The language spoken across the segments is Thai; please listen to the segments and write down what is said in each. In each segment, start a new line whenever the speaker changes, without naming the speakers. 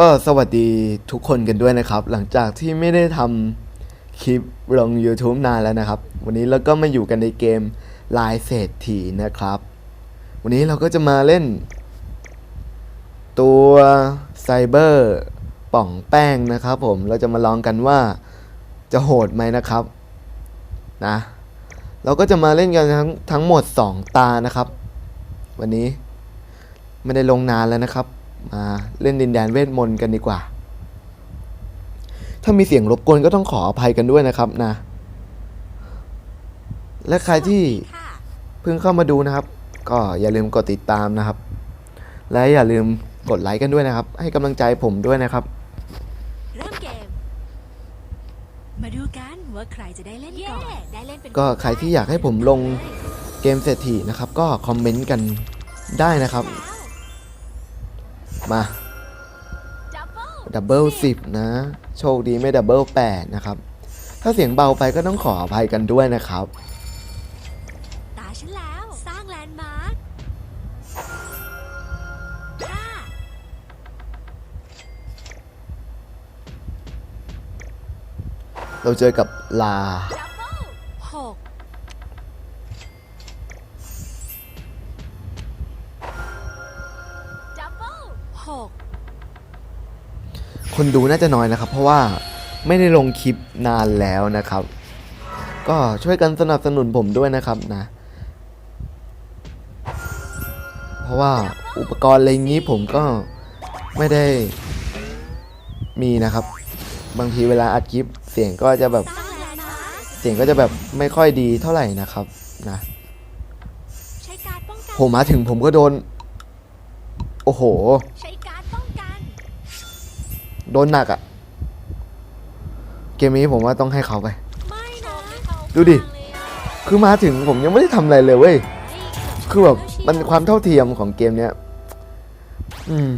ก็สวัสดีทุกคนกันด้วยนะครับ หลังจากที่ไม่ได้ทำคลิปลง YouTube นานแล้วนะครับ วันนี้เราก็มาอยู่กันในเกมลายเศรษฐีนะครับ วันนี้เราก็จะมาเล่น ตัวไซเบอร์ป่องแป้งนะครับผมเราจะมาลองกันว่าจะโหดไหมนะครับนะเราก็จะมาเล่นกันทั้งทั้งหมด 2 ตานะครับ วันนี้ไม่ได้ลงนานแล้วนะครับ มาเล่นดินแดนเวทมนต์กันดีกว่า ถ้ามีเสียงรบกวนก็ต้องขออภัยกันด้วยนะครับนะ และใครที่
ค่ะ
เพิ่งเข้ามาดูนะครับ ก็อย่าลืมกดติดตามนะครับ และอย่าลืมกดไลค์กันด้วยนะครับ ให้กำลังใจผมด้วยนะครับ
เริ่มเกมมาดูกันว่าใครจะได้เล่นก่อนได้เล่นเป็น
ก็ใครที่อยากให้ผมลงเกมเศรษฐีนะครับ ก็คอมเมนต์กันได้นะครับ มา
ดับเบิล
ดับเบิลสิบนะ โชคดีไม่ดับเบิลแปดนะครับ ถ้าเสียงเบาไปก็ต้องขออภัยกันด้วยนะครับ
ตาฉันแล้ว สร้างแลนด์มาร์คห้า
เราเจอกับลา คนดูน่าจะน้อยนะครับ เพราะว่าไม่ได้ลงคลิปนานแล้วนะครับ ก็ช่วยกันสนับสนุนผมด้วยนะครับนะ เพราะว่าอุปกรณ์อะไรงี้ผมก็ไม่ได้มีนะครับ บางทีเวลาอัดคลิปเสียงก็จะแบบเสียงก็จะแบบไม่ค่อยดีเท่าไหร่นะครับนะผมมาถึงผมก็โดน โอ้โห โดนหนักอะเกมนี้ผมว่าต้องให้เขาไป
ไม่นะ
ดูดิ คือมาถึงผมยังไม่ได้ทำอะไรเลยเว้ย คือแบบมันความเท่าเทียมของเกมเนี้ย อืม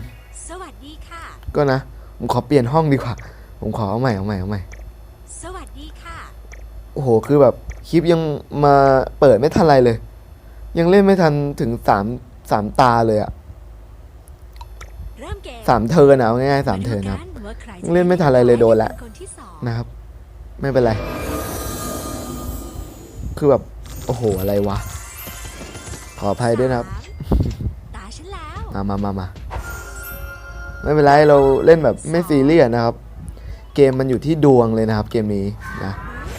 สวัสดีค่ะ
ก็นะ ผมขอเปลี่ยนห้องดีกว่า ผมขอเอาใหม่เอาใหม่เอาใหม่
สวัสดีค่ะ
โอ้โห คือแบบคลิปยังมาเปิดไม่ทันอะไรเลย ยังเล่นไม่ทันถึงสามสามตาเลยอะ
เริ่มเกม
สามเทิร์นอะเอาง่ายๆสามเทิร์นนะครับ
ดูกัว่าใคร
ยังเล่นไม่ทันอะไรเลยโดนละ
ป็คนที่สอง
นะครับ ไม่เป็นไร คือแบบ โอ้โห อะไรวะ ขออภัยด้วยนะครับ
สามตาฉันแล้ว
มามามามาไม่เป็นไรเราเล่นแบบไม่ซีเรียสนะครับ เกมมันอยู่ที่ดวงเลยนะครับ เกมนี้นะ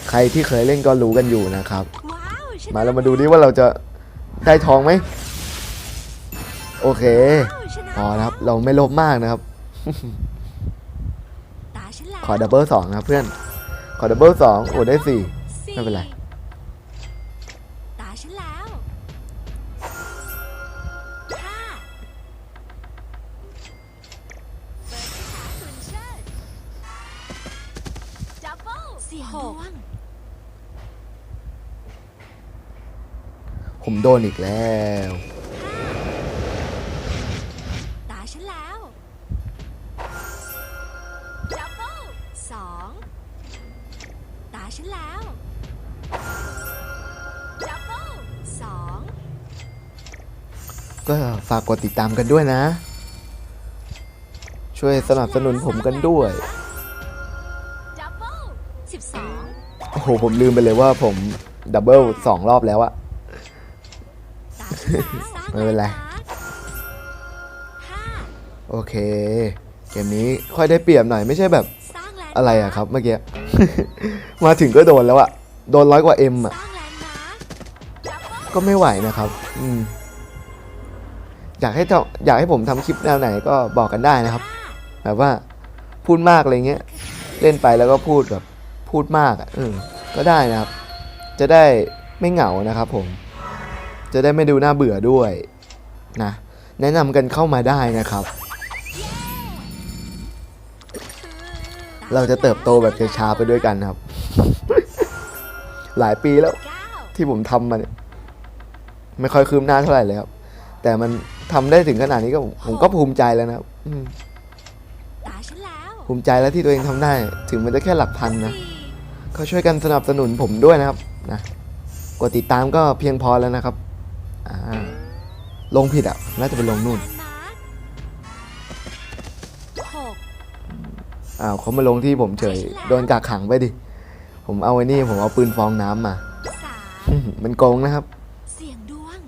ใครที่เคยเล่นก็รู้กันอยู่นะครับ
ว้าวชนะ
มาเรามาดูดิว่าเราจะได้ทองไหมโอเค
ว้าวชนะ
พอนะครับ เราไม่ลบมากนะครับ
ตาฉันแล้ว
ขอดับเบิลสองนะครับเพื่อน ขอดับเบิลสองโอ้ได้สี่
สี่
ไม่เป็นไร
ตาฉันแล้วห้าเปิดคาถาสุนเชิดดับเบิลสี่หก
ผมโดนอีกแล้ว
ตาฉันแล้ว สองตาฉันแล้วดับเบิลสอง
ก็ฝากกดติดตามกันด้วยนะ ช่วยสนับสนุนผมกันด้วย
ดับเบิลสิบสอง
โอ้โห ผมลืมไปเลยว่าผมดับเบิลสองรอบแล้วอะ
ตาฉันแล้วสร้าง
ไม่เป็นไร
แลด์มาร์คห้า
โอเค เกมนี้ค่อยได้เปรียบหน่อยไม่ใช่แบบ
สร้างแลนด์
อะไรอะครับเมื่อกี้ มาถึงก็โดนแล้วอะโดนร้อยกว่าเอ็มอะก็ไม่ไหวนะครับ อืมอยากให้อยากให้ผมทำคลิปแนวไหนก็บอกกันได้นะครับ แบบว่าพูดมากอะไรเงี้ย เล่นไปแล้วก็พูดแบบพูดมากอะ่ะก็ได้นะครับ จะได้ไม่เหงานะครับผม จะได้ไม่ดูน่าเบื่อด้วยนะ แนะนำกันเข้ามาได้นะครับ เราจะเติบโตแบบช้าๆไปด้วยกันครับ หลายปีแล้วที่ผมทำมาเนี่ยไม่ค่อยคืบหน้าเท่าไหร่เลยครับ แต่มันทำได้ถึงขนาดนี้ก็ผมก็ภูมิใจแล้วนะครับภูมิใจแล้วที่ตัวเองทำได้ ถึงมันจะแค่หลักพันนะก็ช่วยกันสนับสนุนผมด้วยนะครับนะกดติดตามก็เพียงพอแล้วนะครับลงผิดอะน่าจะไปลงนู่น อ้าวเขามาลงที่ผมเฉยโดนกักขังไปดิ ผมเอาไอ้นี่ผมเอาปืนฟองน้ำมา
สาม
มันโกงนะครับ
เสี่ยงดวง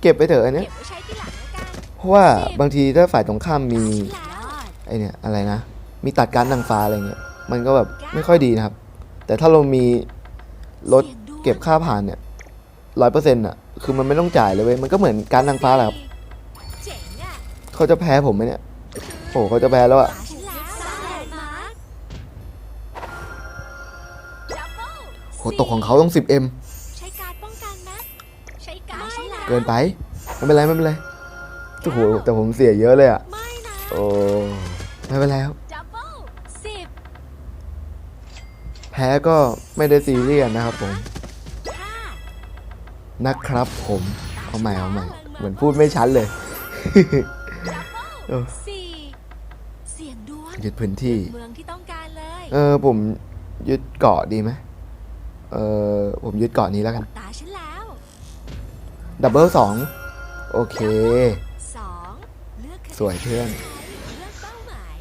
เก็บไปเถอะอันเนี้
เก็
ย
บไว้ใช้ที่หลังแล้วกัน
เพราะว่าบางทีถ้าฝ่ายตรงข้ามมี
แล้ว
ไอเนี่ยอะไรนะ มีตัดการดนางฟ้าอะไรเงี้ย มันก็แบบไม่ค่อยดีนะครับ แต่ถ้าเรามีรถเก็บค่าผ่านเนี่ยร้อยเปอร์เซ็นต์อะ คือมันไม่ต้องจ่ายเลยเว้ย มันก็เหมือนการดนางฟ้าแหละครับ
เจ๋งอะ
เขาจะแพ้ผมไหมเนี่ย โอ้เขาจะแพ้แล้วอะ
ตา
โหตกของเขาต้อง 10M
ใช้การดป้องกันนะใช้การดฉันแล้ว
เกินไป ไม่เป็นไรไม่เป็นไรโอ้โหแต่ผมเสียเยอะเลยอะ
ไม่นะ
โอ้ไม่เป็นไรครับ
ดับเบิ้ลสิบ
แพ้ก็ไม่ได้ซีเรียสนะครับผม
ห้า
นะครับผม เอาใหม่เอาใหม่ เหมือนพูดไม่ชัดเลย
ดับเบิ้
เอ
ล
อ
สี่เสี่ยงดวง
ยึดพื้นที่
เมืองที่ต้องการเลย
เออผมยึดเกาะดีไหม เออผมยึดเกาะนี้แล้วกัน
ตาฉันแล้ว
ดับเบิลสองโอเค
สองเลือกคะแนน
สวยเพื่อน
เลือกเป้าหมาย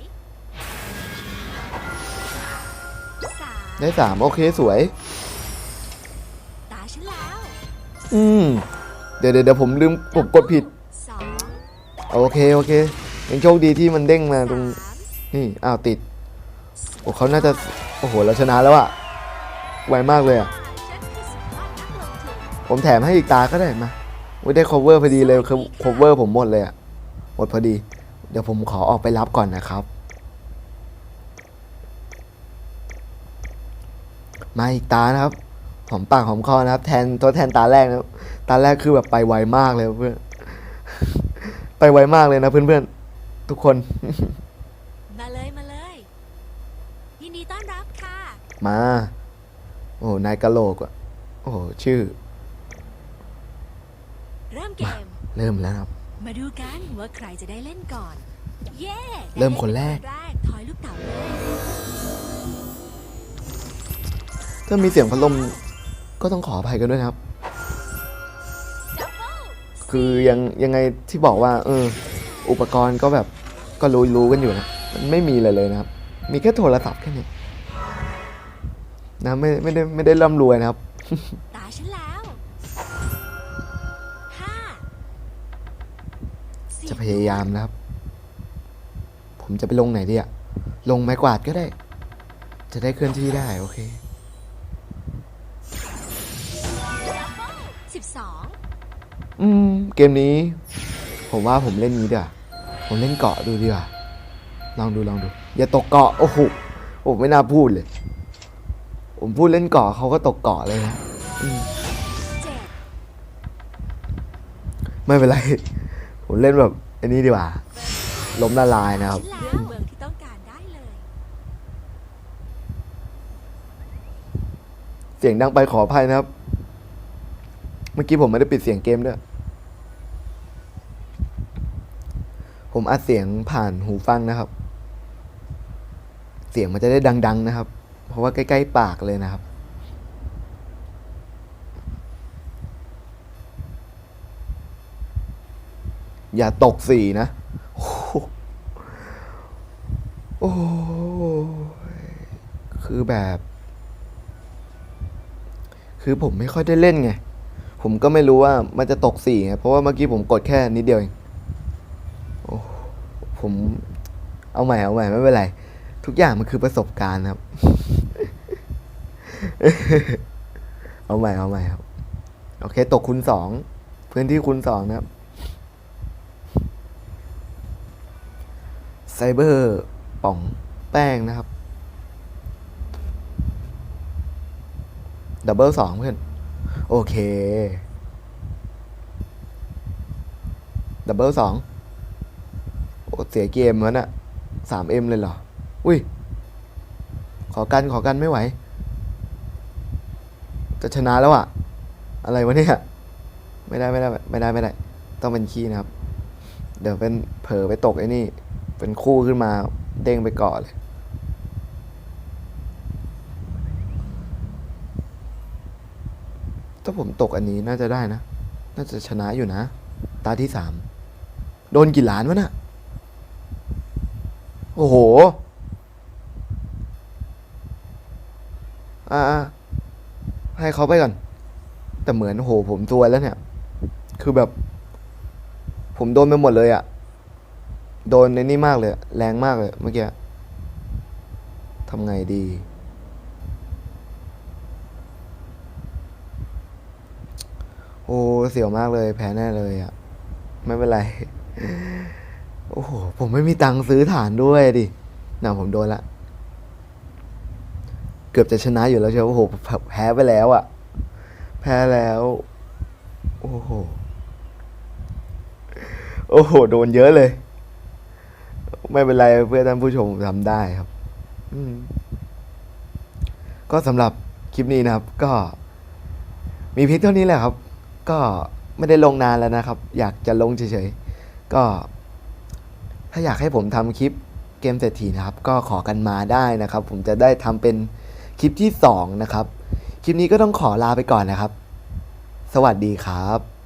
สาม
ได้สามโอเคสวย
ตาฉันแล้ว
อืม เดี๋ยวเดี๋ยวเดี๋ยวผมลืมผมกดผิด
สอง
โอเคโอเคยังโชคดีที่มันเด้งมาตรง
สาม
นี่อ้าวติด โอ้เขาน่าจะ โอ้โหเราชนะแล้วอะ ไวมากเลยอะ
ฉันคือสุดยอดนักลงทุน
ผมแถมให้อีกตาก็ได้มาไม่ได้ cover พอดีเลยคือ cover ผมหมดเลยอะหมดพอดี เดี๋ยวผมขอออกไปรับก่อนนะครับ มาอีกตานะครับ หอมปากหอมคอนะครับ แทนตัวแทนตาแรกนะครับตาแรกคือแบบไปไวมากเลยเพื่อน ไปไวมากเลยนะเพื่อนๆ ทุกคน
มาเลยมาเลย ยินดีต้อนรับค่ะ
มา โอ้นายกะโหลกอะโอ้โหชื่อ
เริ่มเกม
เริ่มแล้วครับ
มาดูกันว่าใครจะได้เล่นก่อน เย้
เริ่มคนแรก
ได้เล่นเป็นคนแรกถอยลูกเต๋าเลย
ถ้ามีเสียงพัดลมก็ต้องขออภัยกันด้วยนะครับ
ดับเบิ้ล
คือยังยังไงที่บอกว่า เออ อุปกรณ์ก็แบบก็รู้รู้กันอยู่นะมันไม่มีอะไรเลยนะครับ มีแค่โทรศัพท์แค่นี้ นะไม่ไม่ได้ไม่ได้ร่ำรวยนะครับ
ตาฉันแล้วห้าสี่
จะพยายามนะครับ ผมจะไปลงไหนดีอะลงไม้กวาดก็ได้ จะได้เคลื่อนที่ได้โอเค
สิบสอง
อืม เกมนี้ ผมว่าผมเล่นนี้ดีกว่าผมเล่นเกาะดูดีกว่าลองดูลองดู อย่าตกเกาะโอ้โหโอ้ไม่น่าพูดเลย ผมพูดเล่นเกาะเขาก็ตกเกาะเลยนะอืม
เจ็ด
ไม่เป็นไร ผมเล่นแบบอันนี้ดีกว่า ล้มละลายนะครับ
เลือกเมืองที่ต้องการได้เลย
เสียงดังไปขออภัยนะครับ เมื่อกี้ผมไม่ได้ปิดเสียงเกมด้วย ผมอัดเสียงผ่านหูฟังนะครับ เสียงมันจะได้ดัง ๆ นะครับ เพราะว่าใกล้ ๆ ปากเลยนะครับ อย่าตกสีนะ โอ้ยคือแบบ คือผมไม่ค่อยได้เล่นไง ผมก็ไม่รู้ว่ามันจะตกสี่ไง เพราะว่าเมื่อกี้ผมกดแค่นิดเดียวเองโอ้ผมเอาใหม่เอาใหม่ไม่เป็นไร ทุกอย่างมันคือประสบการณ์ครับ เอาใหม่เอาใหม่ครับ โอเค ตกคูณสองพื้นที่คูณสองนะครับไซเบอร์ป่องแป้งนะครับดับเบิลสองเพื่อนโอเคดับเบิลสองโอ้เสียเกมแล้วน่ะสามเอ็มเลยเหรอ อุ้ย ขอกันขอกันไม่ไหว จะชนะแล้วอะอะไรวะเนี่ยไม่ได้ไม่ได้ไม่ได้ไม่ได้ ต้องเป็นขี้นะครับ เดี๋ยวเป็นเผลอไปตกไอ้นี่ เป็นคู่ขึ้นมาเด้งไปก่อนเลยถ้าผมตกอันนี้น่าจะได้นะ น่าจะชนะอยู่นะ ตาที่สามโดนกี่ล้านวะนะ่ะโอ้โห อ่า ให้เขาไปก่อน แต่เหมือนโหผมตัวแล้วเนี่ย คือแบบ ผมโดนไปหมดเลยอะโดนในนี่มากเลย แรงมากเลยเมื่อกี้ทำไงดี โอ้เสียวมากเลย แพ้แน่เลยอะไม่เป็นไร โอ้โห ผมไม่มีตังค์ซื้อฐานด้วยดิน่ะผมโดนละ เกือบจะชนะอยู่แล้วเชียวโอ้โหแพ้ไปแล้วอะแพ้แล้ว โอ้โห โอ้โห โดนเยอะเลย ไม่เป็นไรเพื่อท่านผู้ชมทำได้ครับอืมก็สำหรับคลิปนี้นะครับ ก็ มีเพียงเท่านี้แหละครับ ก็ไม่ได้ลงนานแล้วนะครับ อยากจะลงเฉยๆ ก็ ถ้าอยากให้ผมทำคลิปเกมเศรษฐีนะครับ ก็ขอกันมาได้นะครับ ผมจะได้ทำเป็น คลิปที่สองนะครับ คลิปนี้ก็ต้องขอลาไปก่อนนะครับ สวัสดีครับ